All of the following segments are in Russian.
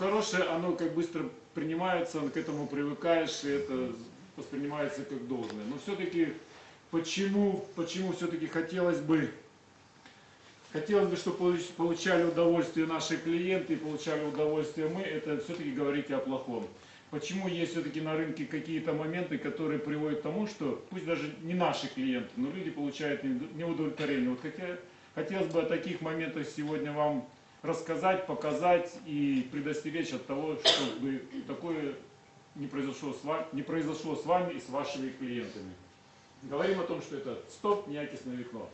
хорошее, оно как быстро принимается, к этому привыкаешь, и это воспринимается как должное. Но все-таки, почему, почему все-таки хотелось бы, хотелось бы, чтобы получ- получали удовольствие наши клиенты и получали удовольствие мы, это все-таки говорить о плохом. Почему есть все-таки на рынке какие-то моменты, которые приводят к тому, что пусть даже не наши клиенты, но люди получают неуд- неудовлетворение. Вот хотя, хотелось бы о таких моментах сегодня вам рассказать, показать и предостеречь от того, чтобы такое не произошло с вами, не произошло с вами и с вашими клиентами. Говорим о том, что это стоп, неякостное окно.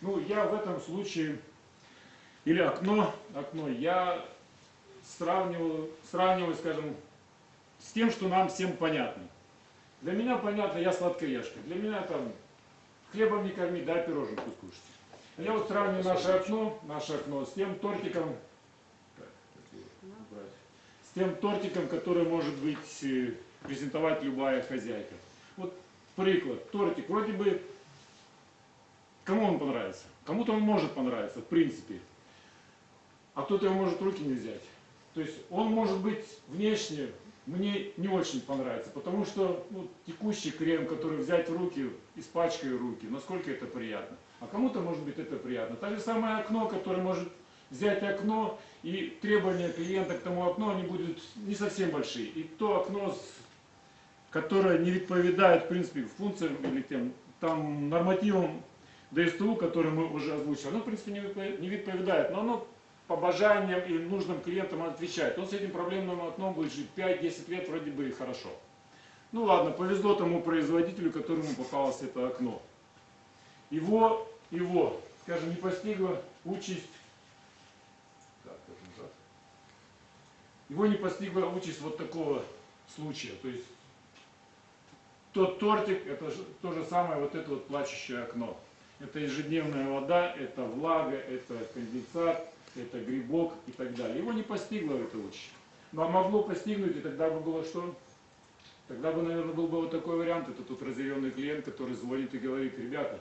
Ну, я в этом случае, или окно, окно, я сравниваю, сравниваю, скажем, с тем, что нам всем понятно. Для меня понятно, я сладкоежка. Для меня там хлебом не корми, дай пироженку скушать. Я вот сравниваю наше окно, наше окно с тем тортиком, с тем тортиком, который может быть э, презентовать любая хозяйка. Вот приклад, тортик, вроде бы, кому он понравится? Кому-то он может понравиться, в принципе, а кто-то его может руки не взять. То есть он может быть внешне мне не очень понравится, потому что ну, текущий крем, который взять в руки, испачкаю руки, насколько это приятно. А кому-то может быть это приятно. Так же самое окно, которое может взять окно, и требования клиента к тому окну, они будут не совсем большие. И то окно, с- которое не відповідає, в принципе, функциям или тем, там нормативам ДСТУ, которые мы уже озвучили, оно, в принципе, не відпо- не відповідає, но оно по бажаниям и нужным клиентам отвечает. Он с этим проблемным окном будет жить 5-10 лет, вроде бы и хорошо. Ну ладно, повезло тому производителю, которому попалось это окно. Его, его, скажем, не постигла участь, так, нажать? его не постигла участь вот такого случая. То есть тот тортик, это то же самое вот это вот плачущее окно. Это ежедневная вода, это влага, это конденсат, это грибок и так далее. Его не постигла эта участь. Но могло постигнуть, и тогда бы было что? Тогда бы, наверное, был бы вот такой вариант. Это тут разъяренный клиент, который звонит и говорит, ребята,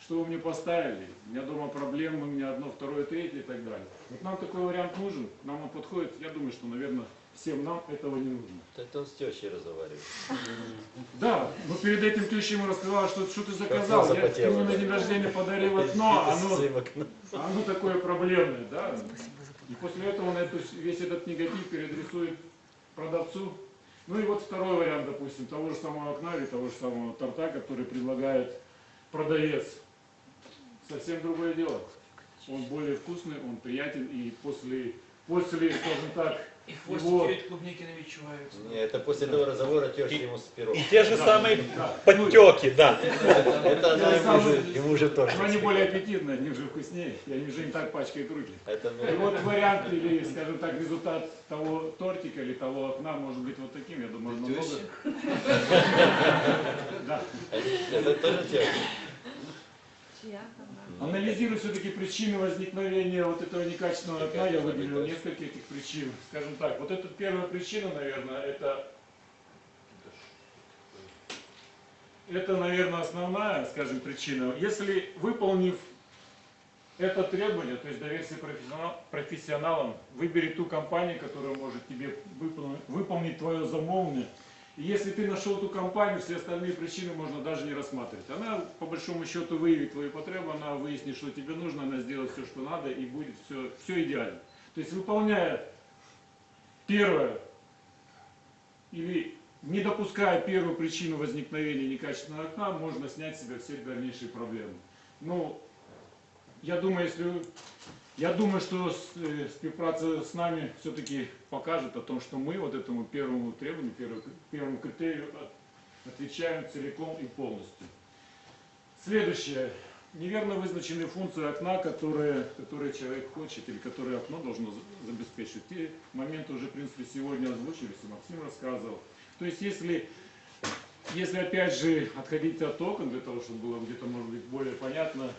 что вы мне поставили? У меня дома проблемы, у меня одно, второе, третье и так далее. Вот нам такой вариант нужен, нам он подходит. Я думаю, что, наверное, всем нам этого не нужно. Это он с тещей разговаривает. Да, но перед этим теща ему рассказала, что, что ты заказал. Я тебе на день рождения подарил окно, оно, оно такое проблемное, да. И после этого он эту, весь этот негатив переадресует продавцу. Ну и вот второй вариант, допустим, того же самого окна или того же самого торта, который предлагает продавец Совсем другое дело. Он более вкусный, он приятен, и после, после скажем так, І Его- хвостики від клубники не відчуваються. Не, это после этого разговора теща ему с пером. И те же самые да, подтеки, да. Это она ему уже, ему уже тоже. но они более аппетитные, они же вкуснее, и они же не так пачкают руки. Это И ну, вот вариант или, скажем так, результат того тортика или того окна может быть вот таким, я думаю, намного. Да. это тоже теща. Анализируя все-таки причины возникновения вот этого некачественного окна, я выделил несколько этих причин. Скажем так, вот эта первая причина, наверное, это это, наверное, основная, скажем, причина. Если выполнив это требование, то есть доверься профессионал- профессионалам, выбери ту компанию, которая может тебе выполнить, выполнить твое замовление. Если ты нашел ту компанию, все остальные причины можно даже не рассматривать. Она, по большому счету, выявит твои потребы, она выяснит, что тебе нужно, она сделает все, что надо, и будет все, все идеально. То есть, выполняя первое, или не допуская первую причину возникновения некачественного окна, можно снять с себя все дальнейшие проблемы. Ну, я думаю, если я думаю, что с- э, нами все-таки покажет о том, что мы вот этому первому требованию, первому, критерию от- отвечаем целиком и полностью. Следующее. Неверно вызначены функции окна, которые, которые человек хочет или которые окно должно забеспечивать. Те моменты уже, в принципе, сегодня озвучились, и Максим рассказывал. То есть, если, если опять же отходить от окон, для того, чтобы было где-то, может быть, более понятно,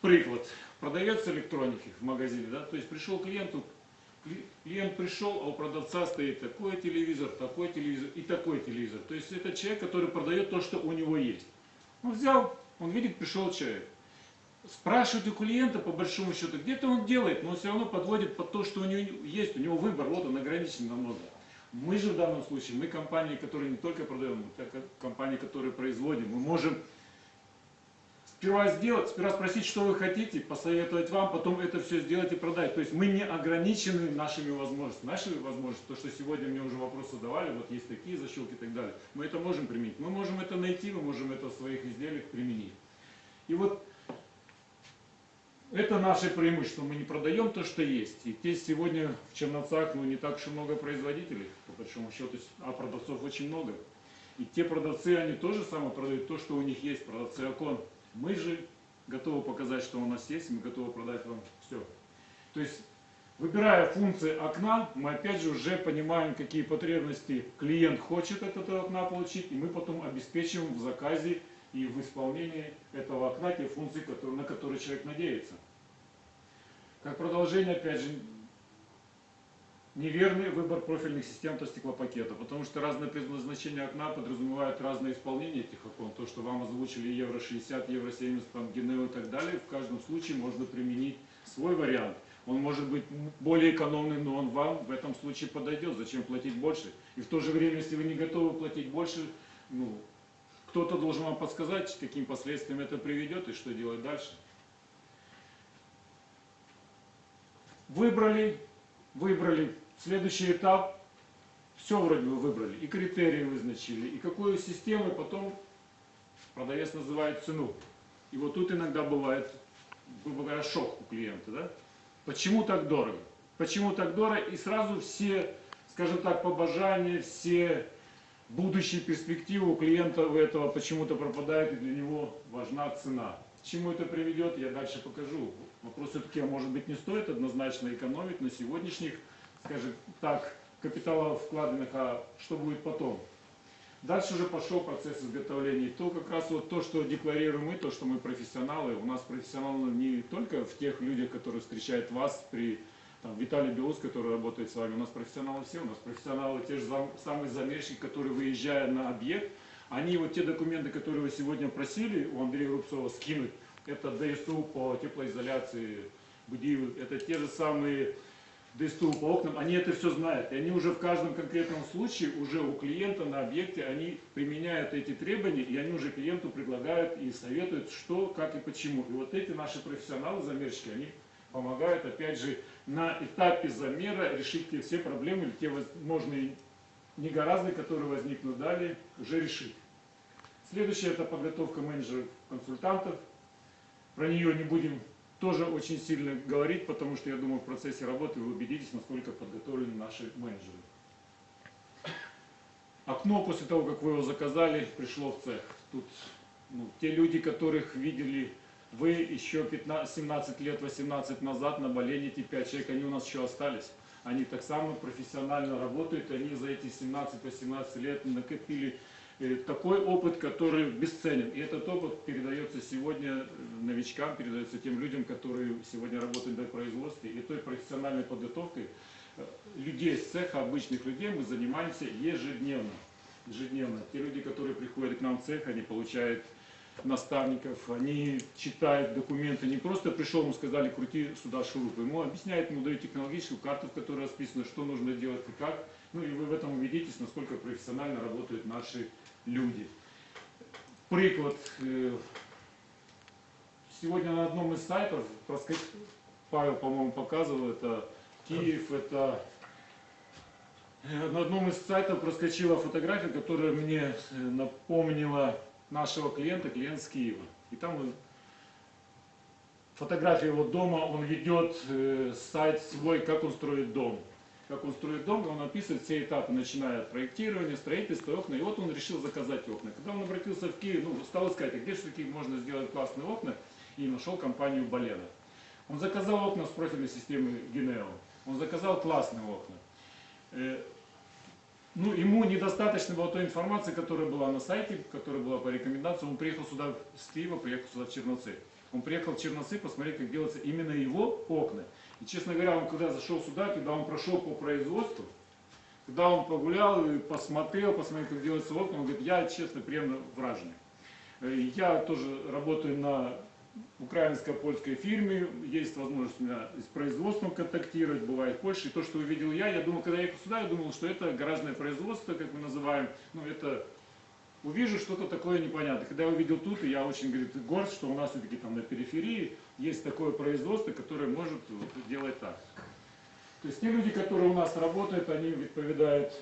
Приклад. Продавец электроники в магазине, да, то есть пришел клиенту, кли- клиент пришел, а у продавца стоит такой телевизор, такой телевизор и такой телевизор. То есть это человек, который продает то, что у него есть. Он взял, он видит, пришел человек. спрашивать у клиента, по большому счету, где-то он делает, но он все равно подводит под то, что у него есть, у него выбор, вот он ограничен намного. Мы же в данном случае, мы компании, которые не только продаем, мы компании, которые производим, мы можем сперва сделать, сперва спросить, что вы хотите, посоветовать вам, потом это все сделать и продать. То есть мы не ограничены нашими возможностями. Наши возможности, то, что сегодня мне уже вопросы задавали, вот есть такие защелки и так далее, мы это можем применить. Мы можем это найти, мы можем это в своих изделиях применить. И вот это наше преимущество. Мы не продаем то, что есть. И те сегодня в Черновцах ну, не так уж и много производителей, по большому счету, а продавцов очень много. И те продавцы, они тоже самое продают то, что у них есть, продавцы окон. Мы же готовы показать, что у нас есть, мы готовы продать вам все. То есть, выбирая функции окна, мы опять же уже понимаем, какие потребности клиент хочет от этого окна получить, и мы потом обеспечиваем в заказе и в исполнении этого окна те функции, на которые человек надеется. Как продолжение, опять же, неверный выбор профильных систем то стеклопакета, потому что разное предназначение окна подразумевает разное исполнение этих окон. То, что вам озвучили евро 60, евро 70, там, Генео и так далее, в каждом случае можно применить свой вариант. Он может быть более экономный, но он вам в этом случае подойдет. Зачем платить больше? И в то же время, если вы не готовы платить больше, ну, кто-то должен вам подсказать, каким последствиям это приведет и что делать дальше. Выбрали, выбрали. Следующий этап, все вроде бы выбрали. И критерии вызначили, и какую систему, потом продавец называет цену. И вот тут иногда бывает, грубо говоря, шок у клиента. Да? Почему так дорого? Почему так дорого? И сразу все, скажем так, побожания, все будущие перспективы у клиента у этого почему-то пропадает, и для него важна цена. Чему это приведет, я дальше покажу. Вопрос все-таки, а может быть, не стоит однозначно экономить на сегодняшних, скажем так, капиталовкладенных, а что будет потом. Дальше уже пошел процесс изготовления. То как раз вот то, что декларируем мы, то, что мы профессионалы. У нас профессионалы не только в тех людях, которые встречают вас при там, Виталий Белус, который работает с вами, у нас профессионалы все, у нас профессионалы те же зам- самые замерщики, которые, выезжая на объект, они вот те документы, которые вы сегодня просили у Андрея Рубцова скинуть, это ДСТУ по теплоизоляции, БДИ, это те же самые ДСТУ по окнам, они это все знают. И они уже в каждом конкретном случае, уже у клиента на объекте, они применяют эти требования, и они уже клиенту предлагают и советуют, что, как и почему. И вот эти наши профессионалы, замерщики, они помогают, опять же, на этапе замера решить те все проблемы, те возможные негоразды, которые возникнут далее, уже решить. Следующее это подготовка менеджеров-консультантов. Про нее не будем тоже очень сильно говорить, потому что я думаю, в процессе работы вы убедитесь, насколько подготовлены наши менеджеры. Окно после того, как вы его заказали, пришло в цех. Тут ну, те люди, которых видели вы еще 15, 17 лет, 18 назад на Бале, эти 5 человек, они у нас еще остались. Они так само профессионально работают, они за эти 17-18 лет накопили э, такой опыт, который бесценен. И этот опыт передается сегодня э, новичкам, передается тем людям, которые сегодня работают на производстве. И той профессиональной подготовкой э, людей с цеха, обычных людей, мы занимаемся ежедневно. Ежедневно. Те люди, которые приходят к нам в цех, они получают наставников, они читают документы, не просто пришел, ему сказали, крути сюда шурупы, ему объясняют, ему дают технологическую карту, в которой расписано, что нужно делать и как, ну и вы в этом убедитесь, насколько профессионально работают наши люди. Приклад. э, Сегодня на одном из сайтов, Павел, по-моему, показывал, это Киев, это э, на одном из сайтов проскочила фотография, которая мне э, напомнила нашего клиента, клиент с Киева. И там вот фотография его дома, он ведет э, сайт свой, как он строит дом. Как он строит дом, он описывает все этапы, начиная от проектирования, строительства, окна. И вот он решил заказать окна. Когда он обратился в Киев, ну, стал искать, а где же такие можно сделать классные окна, и нашел компанию Балена. Он заказал окна с профильной системы Генео. Он заказал классные окна. Ну, ему недостаточно было той информации, которая была на сайте, которая была по рекомендации. Он приехал сюда с Киева, приехал сюда в Черновцы. Он приехал в Черновцы посмотреть, как делаются именно его окна. И, честно говоря, он когда зашел сюда, когда он прошел по производству, когда он погулял и посмотрел, посмотрел, как делаются окна, он говорит, я, честно, приемно вражен. Э, Я тоже работаю на украинско-польской фирме, есть возможность меня с производством контактировать, бывает в Польше. И то, что увидел я, я думал, когда я ехал сюда, я думал, что это гаражное производство, как мы называем, ну это увижу что-то такое непонятное. Когда я увидел тут, я очень говорит, горд, что у нас все-таки там на периферии есть такое производство, которое может вот, делать так. То есть те люди, которые у нас работают, они відповідають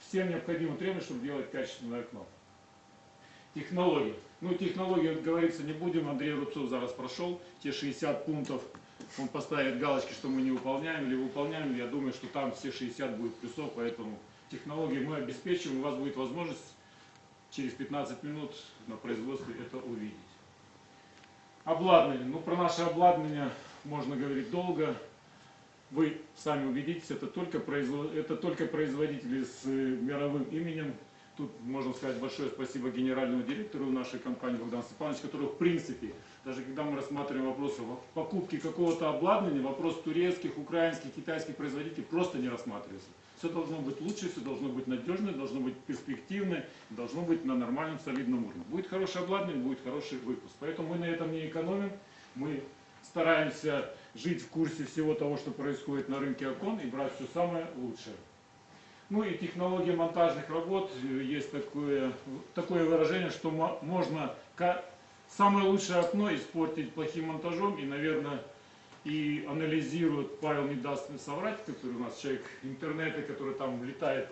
всем необходимым требованиям, чтобы делать качественное окно. Технологии. Ну, технологии, как говорится, не будем. Андрей Рубцов зараз прошел те 60 пунктов. Он поставит галочки, что мы не выполняем или выполняем. Я думаю, что там все 60 будет плюсов, поэтому технологии мы обеспечим. У вас будет возможность через 15 минут на производстве это увидеть. Обладнание. Ну, про наше обладнание можно говорить долго. Вы сами убедитесь, это только, производ... это только производители с э, мировым именем. Тут можно сказать большое спасибо генеральному директору нашей компании Богдан Степанович, который в принципе, даже когда мы рассматриваем вопросы покупки какого-то обладнания, вопрос турецких, украинских, китайских производителей просто не рассматривается. Все должно быть лучше, все должно быть надежно, должно быть перспективно, должно быть на нормальном солидном уровне. Будет хорошее обладнание, будет хороший выпуск. Поэтому мы на этом не экономим. Мы стараемся жить в курсе всего того, что происходит на рынке окон и брать все самое лучшее. Ну и технология монтажных работ, э, есть такое, такое выражение, что мо- можно самое лучшее окно испортить плохим монтажом и, наверное, и анализирует, Павел не даст мне соврать, который у нас человек интернета, который там летает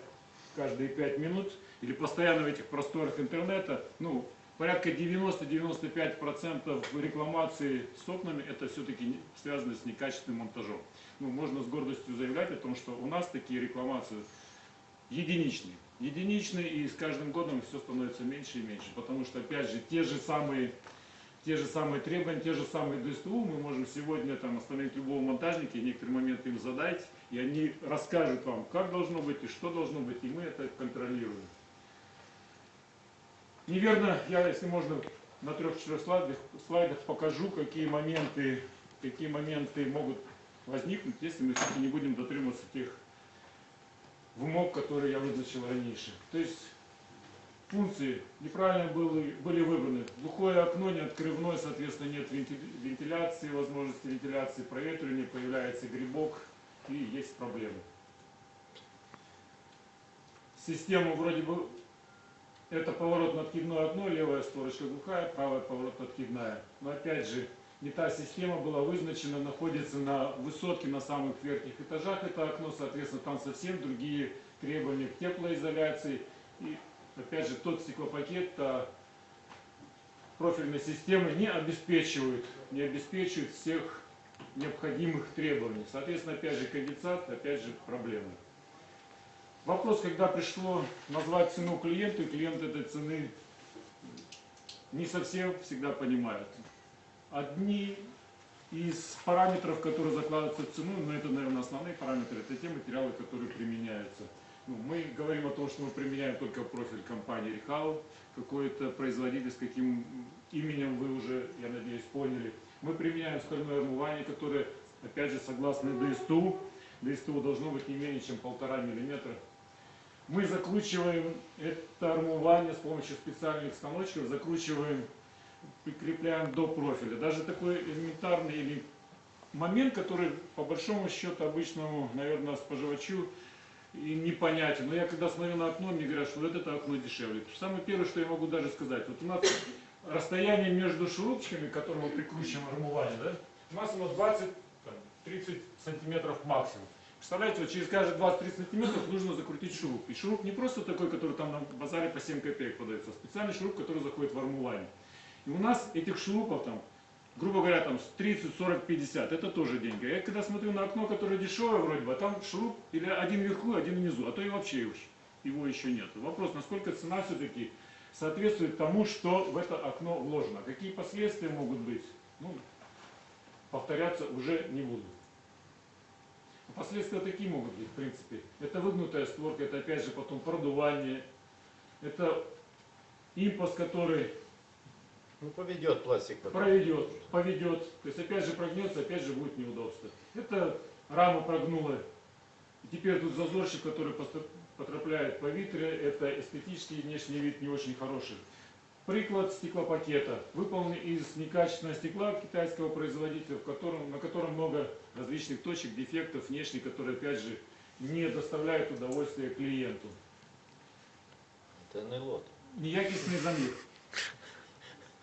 каждые пять минут, или постоянно в этих просторах интернета, ну, порядка 90-95% рекламации с окнами это все-таки связано с некачественным монтажом. Ну, можно с гордостью заявлять о том, что у нас такие рекламации единичные. Единичные, и с каждым годом все становится меньше и меньше. Потому что, опять же, те же самые, те же самые требования, те же самые ДСТУ мы можем сегодня там, остановить любого монтажника и некоторые моменты им задать, и они расскажут вам, как должно быть и что должно быть, и мы это контролируем. Неверно, я, если можно, на трех-четырех слайдах, слайдах покажу, какие моменты, какие моменты могут возникнуть, если мы не будем дотримываться тех вымок, которые я вызначил раньше. То есть функции неправильно были, были выбраны. Глухое окно не открывное, соответственно, нет венти- вентиляции, возможности вентиляции, проветривания, появляется грибок и есть проблемы. Система вроде бы это поворотно-откидное окно, левая створочка глухая, правая поворотно-откидная. Но опять же, не та система была вызначена, находится на высотке, на самых верхних этажах это окно, соответственно, там совсем другие требования к теплоизоляции. И опять же, тот стеклопакет, та профильной системы не обеспечивают, не обеспечивают всех необходимых требований. Соответственно, опять же, конденсат, опять же, проблемы. Вопрос, когда пришло назвать цену клиенту, и клиент этой цены не совсем всегда понимает. Одни из параметров, которые закладываются в цену, но это, наверное, основные параметры, это те материалы, которые применяются. Ну, мы говорим о том, что мы применяем только профиль компании Рихау, какой-то производитель, с каким именем вы уже, я надеюсь, поняли. Мы применяем стальное армование, которое, опять же, согласно ДСТУ, ДСТУ должно быть не менее чем полтора миллиметра. Мы закручиваем это армование с помощью специальных станочков, закручиваем, прикрепляем до профиля. Даже такой элементарный или момент, который по большому счету обычному, наверное, споживачу и непонятен. Но я когда смотрю на окно, мне говорят, что вот это окно дешевле. Самое первое, что я могу даже сказать, вот у нас расстояние между шурупчиками, к которым мы прикручиваем армование, да, у нас оно 20-30 сантиметров максимум. Представляете, вот через каждые 20-30 сантиметров нужно закрутить шуруп. И шуруп не просто такой, который там на базаре по 7 копеек продается, а специальный шуруп, который заходит в армование. И у нас этих шурупов там, грубо говоря, там с 30, 40, 50, это тоже деньги. А Я когда смотрю на окно, которое дешевое вроде бы, а там шуруп или один вверху, один внизу, а то и вообще уж его еще нет. Вопрос, насколько цена все-таки соответствует тому, что в это окно вложено. Какие последствия могут быть? Ну, повторяться уже не буду. Последствия такие могут быть, в принципе. Это выгнутая створка, это опять же потом продувание, это импульс, который Ну поведет пластик потом. проведет, поведет. То есть опять же прогнется, опять же будет неудобство. Это рама прогнула. И теперь тут зазорчик, который поста- потрапляет повітря, это эстетический внешний вид не очень хороший. Приклад стеклопакета. Выполнен из некачественного стекла китайского производителя, в котором, на котором много различных точек, дефектов внешних, которые, опять же, не доставляют удовольствия клиенту. Это не лот. Неякісний замір.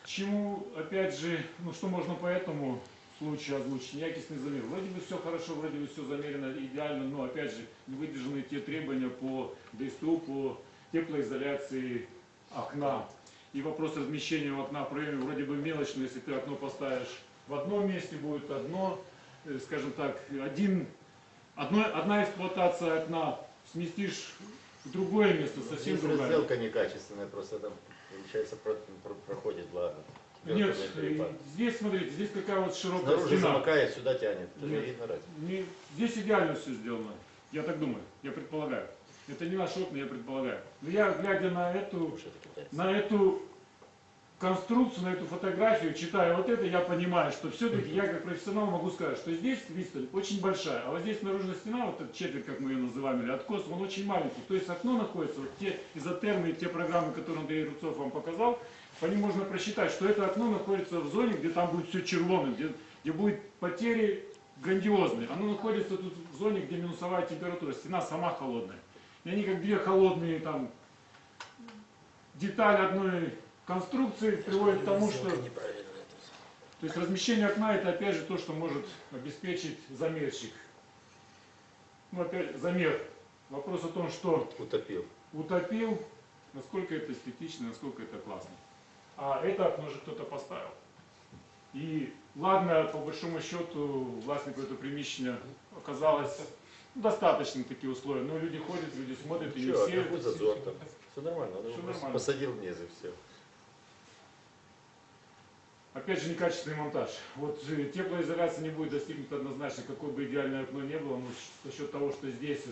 Чему, опять же, ну что можно по этому случаю озвучить? Неякісний замер. Вроде бы все хорошо, вроде бы все замерено идеально, но опять же не выдержаны те требования по ДСТУ, по теплоизоляции окна. И вопрос размещения в окна в проеме вроде бы мелочный, если ты окно поставишь в одном месте, будет одно, э, скажем так, один, одно, одна эксплуатация окна, сместишь в другое место, совсем Здесь другая. разделка некачественная, просто там, получается, про- про- проходит два Нет, э, здесь, смотрите, здесь какая вот широкая Снаружи стена. замыкает, сюда тянет. Нет. не видно разницы. Не- здесь идеально все сделано. Я так думаю, я предполагаю. Это не наш окна, я предполагаю. Но я, глядя на эту, на эту конструкцию, на эту фотографию, читая вот это, я понимаю, что все-таки я как профессионал могу сказать, что здесь відстань очень большая, а вот здесь наружная стена, вот этот четверть, как мы ее называем, или откос, он очень маленький. То есть окно находится, вот те изотермы, те программы, которые Андрей Рубцов вам показал, по ним можно просчитать, что это окно находится в зоне, где там будет все червоным, где, где будет потери грандиозные. Оно находится тут в зоне, где минусовая температура, стена сама холодная. И они как две холодные там детали одной конструкции приводят к тому, что то есть размещение окна это опять же то, что может обеспечить замерщик. Ну опять замер. Вопрос о том, что Утопил. утопил, насколько это эстетично, насколько это классно. А это окно же кто-то поставил. І ладно, по большому счету, власнику этого приміщення оказалось ну, достаточно такие условия. Но люди ходят, люди смотрят, и не все. Все нормально. Всё его нормально. Посадил вниз и все. Опять же, некачественный монтаж. Вот теплоизоляция не будет достигнута однозначно, какое бы идеальное окно не было, но за счет того, что здесь,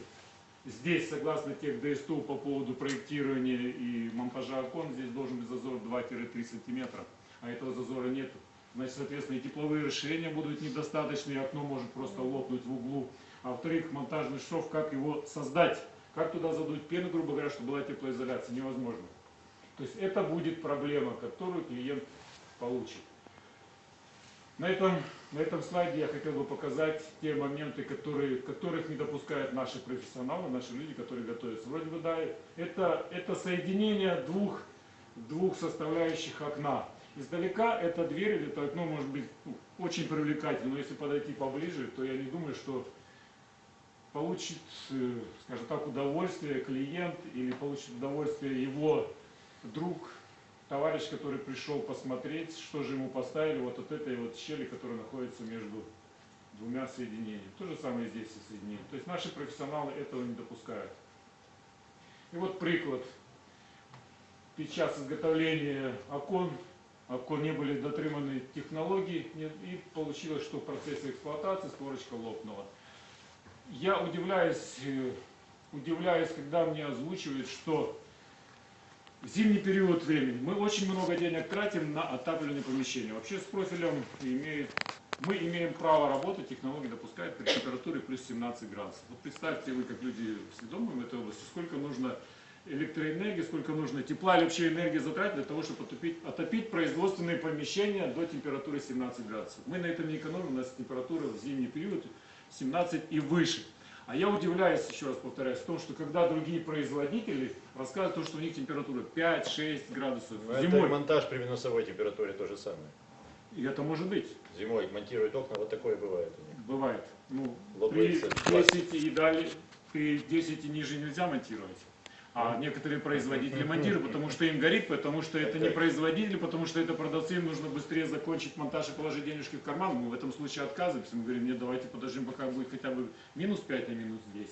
здесь согласно тех ДСТУ по поводу проектирования и монтажа окон, здесь должен быть зазор 2-3 сантиметра, а этого зазора нет. Значит, соответственно, и тепловые расширения будут недостаточны, и окно может просто лопнуть в углу. А во-вторых, монтажный шов, как его создать, как туда задуть пену, грубо говоря, чтобы была теплоизоляция, невозможно. То есть это будет проблема, которую клиент получит. На этом, на этом слайде я хотел бы показать те моменты, которые, которых не допускают наши профессионалы, наши люди, которые готовятся. Вроде бы, да, это, это соединение двух, двух составляющих окна. Издалека эта дверь или это окно может быть ну, очень привлекательно, но если подойти поближе, то я не думаю, что получит, э, скажем так, удовольствие клиент или получит удовольствие его друг, товарищ, который пришел посмотреть, что же ему поставили вот от этой вот щели, которая находится между двумя соединениями. То же самое здесь и соединение. То есть наши профессионалы этого не допускают. И вот приклад. Під час изготовления окон, окон не были дотриманы технологии, и получилось, что в процессе эксплуатации створочка лопнула. Я удивляюсь, э, удивляюсь, когда мне озвучивают, что в зимний период времени мы очень много денег тратим на отапливание помещения. Вообще с профилем имеет, мы имеем право работать, технологии допускают при температуре плюс 17 градусов. Вот представьте вы, как люди сведомы в этой области, сколько нужно электроэнергии, сколько нужно тепла или вообще энергии затратить для того, чтобы отопить, отопить производственные помещения до температуры 17 градусов. Мы на этом не экономим, у нас температура в зимний период 17 и выше. А я удивляюсь, еще раз повторяюсь, в том, что когда другие производители рассказывают, о том, что у них температура 5-6 градусов Но это и зимой, монтаж при минусовой температуре то же самое. и это может быть, Зимой монтируют окна, вот такое бывает у них. бывает. Ну, при Лопается пластик. 10 и далее, при 10 и ниже нельзя монтировать. А некоторые производители монтируют, потому что им горит, потому что это не производители, потому что это продавцы, им нужно быстрее закончить монтаж и положить денежки в карман. Мы в этом случае отказываемся. Мы говорим, нет, давайте подождем, пока будет хотя бы минус 5, а минус 10.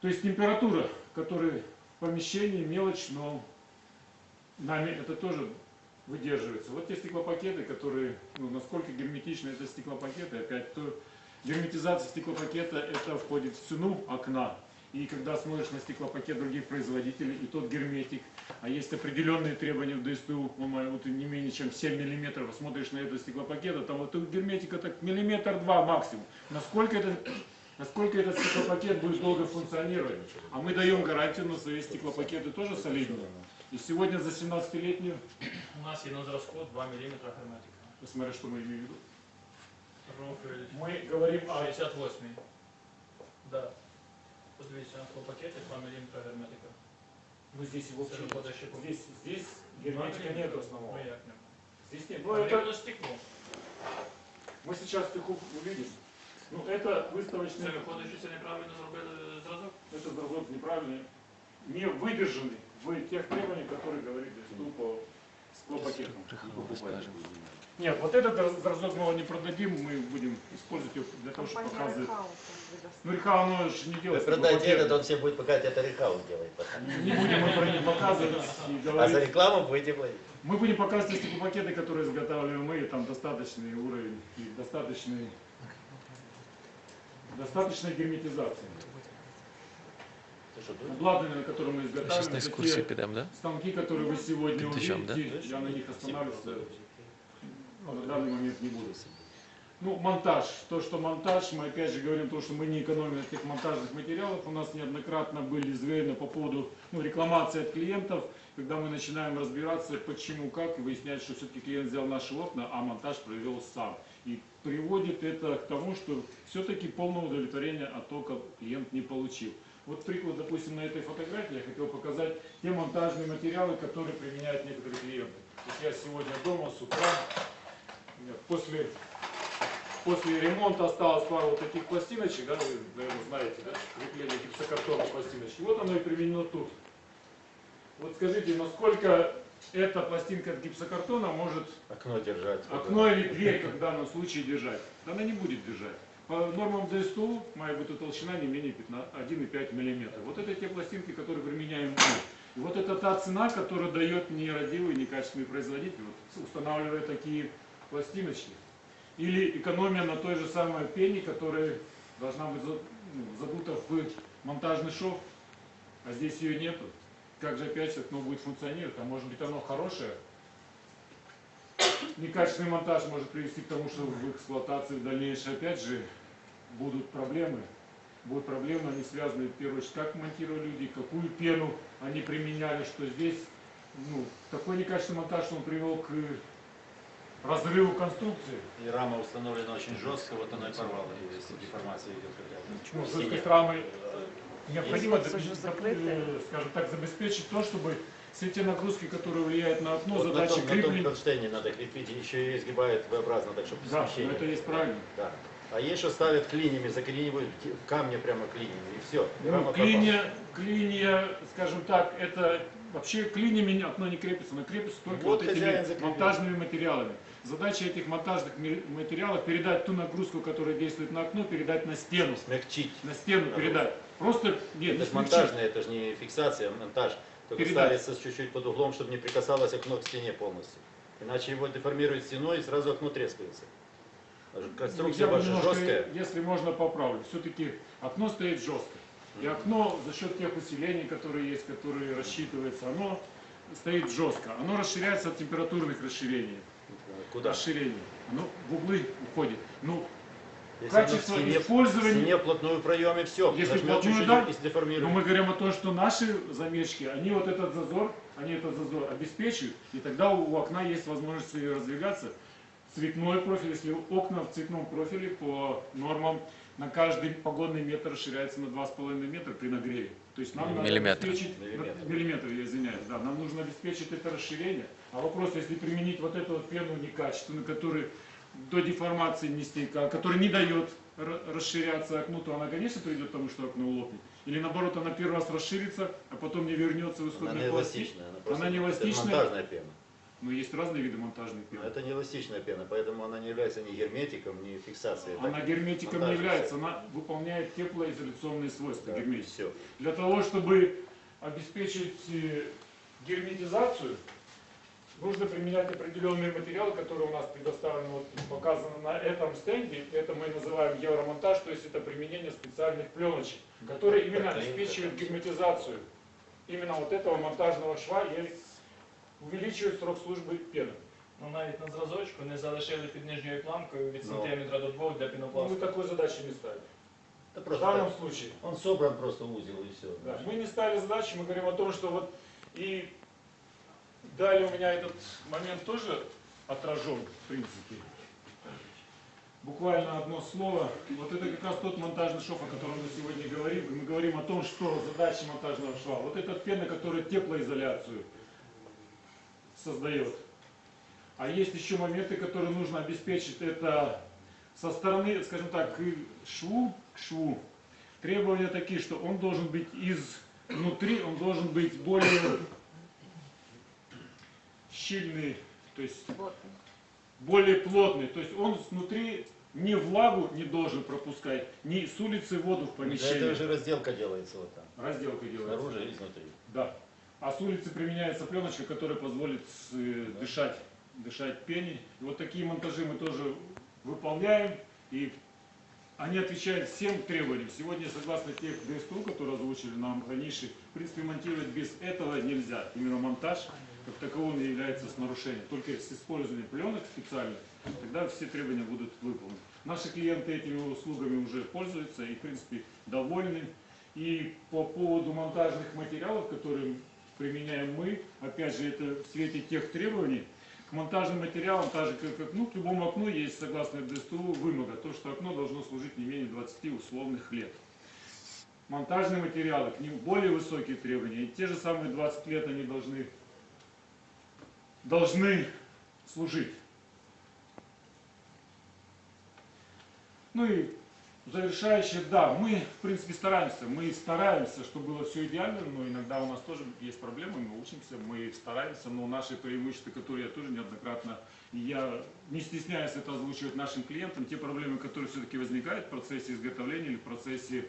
То есть температура, которая в помещении мелочь, но нами это тоже выдерживается. Вот те стеклопакеты, которые, ну, насколько герметичны это стеклопакеты, опять то герметизация стеклопакета это входит в цену окна. И когда смотришь на стеклопакет других производителей, и тот герметик, а есть определенные требования в ДСТУ, по-моему, вот не менее чем 7 миллиметров, смотришь на этот стеклопакет, а там вот у герметика так миллиметр два максимум. Насколько это Насколько этот стеклопакет будет долго функционировать? А мы даем гарантию на свои стеклопакеты тоже солидную. И сегодня за 17-летнюю, У нас на зразку 2 мм герметика. посмотри, что мы имеем в виду. Мы говорим о 68. Да. На пакеті 2 мм герметика. Ну здесь его Це по Здесь, здесь герметика нет основного. Ну? Здесь нет. Ну, Ну, это, стекло. мы сейчас стиху увидим. Ну, это Це выставочный, виходить, що це неправильно зробили зразок. это зразок неправильный, не выдержанный в тех требованиях, которые говорит ДСТУ по склопакетам. Нет, вот этот раз- зразок мы его не продадим, мы будем использовать его для того, чтобы Компания показывать. Рехаус он выдаст. Ну, Река, оно же не Вы делает продайте склопакет. этот, он все будет показывать, это Рехаус делает. потом. Не будем мы про них показывать и А за говорить. рекламу будете платить. Мы будем показывать стеклопакеты, которые изготавливаем мы, и там достаточный уровень и достаточный, достаточная герметизация. Ты что, дуешь? Обладнание, на котором мы Зараз изготавливаем, на это екскурсії те підемо, да? станки, которые вы сегодня Підтечем, да? увидите, я на них останавливаться ну, на данный момент не буду. Ну, монтаж. То, что монтаж, мы опять же говорим, то, что мы не экономим на этих монтажных материалах. У нас неоднократно были заверены по поводу ну, рекламации от клиентов, когда мы начинаем разбираться, почему, как, и выясняет, что все-таки клиент взял наши окна, а монтаж провел сам. И приводит это к тому, что все-таки полного удовлетворения от тока клиент не получил. Вот приклад, допустим, на этой фотографии я хотел показать те монтажные материалы, которые применяют некоторые клиенты. Есть я сегодня дома с утра, после, после ремонта осталось пару вот таких пластиночек, да, вы, наверное, знаете, да, крепление гипсокартона пластиночки. Вот оно и применено тут. Вот скажите, насколько эта пластинка от гипсокартона может Окно держать. окно или дверь, как в данном случае, держать? Да она не будет держать. По нормам ДСТУ моя будет толщина не менее 15 1,5 мм. Вот это те пластинки, которые применяем мы. И вот это та цена, которая дает нерадивый, некачественный производитель, вот, устанавливая такие пластиночки. Или экономия на той же самой пене, которая должна быть ну, задута в монтажный шов, а здесь ее нету. Как же опять окно будет функционировать? А может быть оно хорошее, некачественный монтаж может привести к тому, что в эксплуатации в дальнейшем опять же будут проблемы. Будут проблемы, они связаны, в первую очередь, как монтировали люди, какую пену они применяли, что здесь ну, такой некачественный монтаж, он привел к разрыву конструкции. И рама установлена очень жестко, вот она и порвала, если деформация идет Ну, с этой стороны необходимо, э, скажем так, забеспечить то, чтобы все те нагрузки, которые влияют на окно, Вот на задачи том, на том крепления. кронштейне надо крепить, еще и изгибает V-образно, так чтобы Да, смещение. но это есть правильно. Да. А есть, что ставят клинями, заклинивают в камне прямо клинями, и все. Ну, клинья, клинья, скажем так, это вообще клиньями окно не крепится, оно крепится только Вот вот, этими монтажными материалами. Задача этих монтажных материалов передать ту нагрузку, которая действует на окно, передать на стену. Смягчить. На стену Нагрузку. передать. Просто нет, Это не же монтажное, это же не фиксация, а монтаж. Только Передать. ставится чуть-чуть под углом, чтобы не прикасалось окно к стене полностью. Иначе его деформирует стеной и сразу окно трескается. Конструкция ваша жесткая. Если можно, поправлю. Все-таки окно стоит жестко. И окно за счет тех усилений, которые есть, которые рассчитываются, оно стоит жестко. Оно расширяется от температурных расширений. Куда? Расширений. Оно в углы уходит. Ну, Если качество стене, в использования... стене вплотную проеме, все. Если Нажмет чуть-чуть да. Но мы говорим о том, что наши замечки, они вот этот зазор, они этот зазор обеспечивают, и тогда у, у окна есть возможность раздвигаться. Цветной профиль, если окна в цветном профиле по нормам на каждый погодный метр расширяется на 2,5 метра при нагреве. То есть нам надо Миллиметр. обеспечить... Миллиметр. Миллиметр, я извиняюсь, да. Нам нужно обеспечить это расширение. А вопрос, если применить вот эту вот пену некачественную, которая до деформации не стейка, которая не дает ра- расширяться окну, то она, конечно, приведет к тому, что окно лопнет. Или наоборот, она первый раз расширится, а потом не вернется в Она исходный не пластик. эластичная. Она, Она не это эластичная. монтажная пена. Но есть разные виды монтажных Но пен. это не эластичная пена, поэтому она не является ни герметиком, ни фиксацией. Она герметиком не является, она выполняет теплоизоляционные свойства герметики. Все. Для того, чтобы обеспечить э, герметизацию, нужно применять определенные материалы, которые у нас предоставлены, вот, показаны на этом стенде. Это мы называем евромонтаж, то есть это применение специальных пленочек, которые именно Как клинка, обеспечивают там. герметизацию именно вот этого монтажного шва и увеличивают срок службы пены. Ну навіть на зразочку не залишили під нижньою планкою від Ну. сантиметра до двох для Но мы пінопласту. такой задачи не ставим. Это В просто данном так. случае Он собран просто в узел и все. Да, мы не ставили задачи, мы говорим о том, что вот и Далее у меня этот момент тоже отражен, в принципе. Буквально одно слово. Вот это как раз тот монтажный шов, о котором мы сегодня говорим. Мы говорим о том, что задача монтажного шва. Вот эта пена, которая теплоизоляцию создает. А есть еще моменты, которые нужно обеспечить. Это со стороны, скажем так, к шву, к шву. Требования такие, что он должен быть изнутри, он должен быть более щельный, то есть более плотный. То есть он снутри ни влагу не должен пропускать, ни с улицы воду в Для этого помещение. же разделка делается вот там. Разделка делается. Снаружи и изнутри. Да. А с улицы применяется пленочка, которая позволит э, дышать, дышать пене. И вот такие монтажи мы тоже выполняем. И они отвечают всем требованиям. Сегодня, согласно тех ДСТУ, которые озвучили нам раньше, в принципе, монтировать без этого нельзя. Именно монтаж, как таковой, он является с нарушением. Только с использованием пленок специальных, тогда все требования будут выполнены. Наши клиенты этими услугами уже пользуются и, в принципе, довольны. И по поводу монтажных материалов, которые применяем мы, опять же, это в свете тех требований, к монтажным материалам, так же как окну, к любому окну есть, согласно ДСТУ, вымога, то, что окно должно служить не менее 20 условных лет. Монтажные материалы, к ним более высокие требования, и те же самые 20 лет они должны, должны служить. Ну и завершающее, да, мы, в принципе, стараемся. Мы стараемся, чтобы было все идеально, но иногда у нас тоже есть проблемы, мы учимся, мы стараемся, но наши преимущества, которые я тоже неоднократно, я не стесняюсь это озвучивать нашим клиентам, те проблемы, которые все-таки возникают в процессе изготовления или в процессе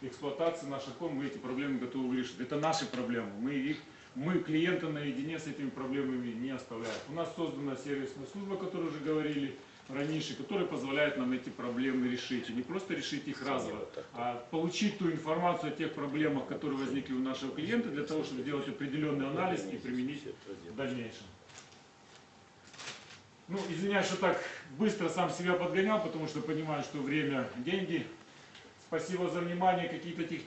эксплуатации наших ком, мы эти проблемы готовы решить. Это наши проблемы, мы их мы клиента наедине с этими проблемами не оставляем. У нас создана сервисная служба, о которой уже говорили раньше, которая позволяет нам эти проблемы решить. И не просто решить их разово, а получить ту информацию о тех проблемах, которые возникли у нашего клиента, для того, чтобы сделать определенный анализ и применить в дальнейшем. Ну, извиняюсь, что так быстро сам себя подгонял, потому что понимаю, что время – деньги. Спасибо за внимание. Какие-то технические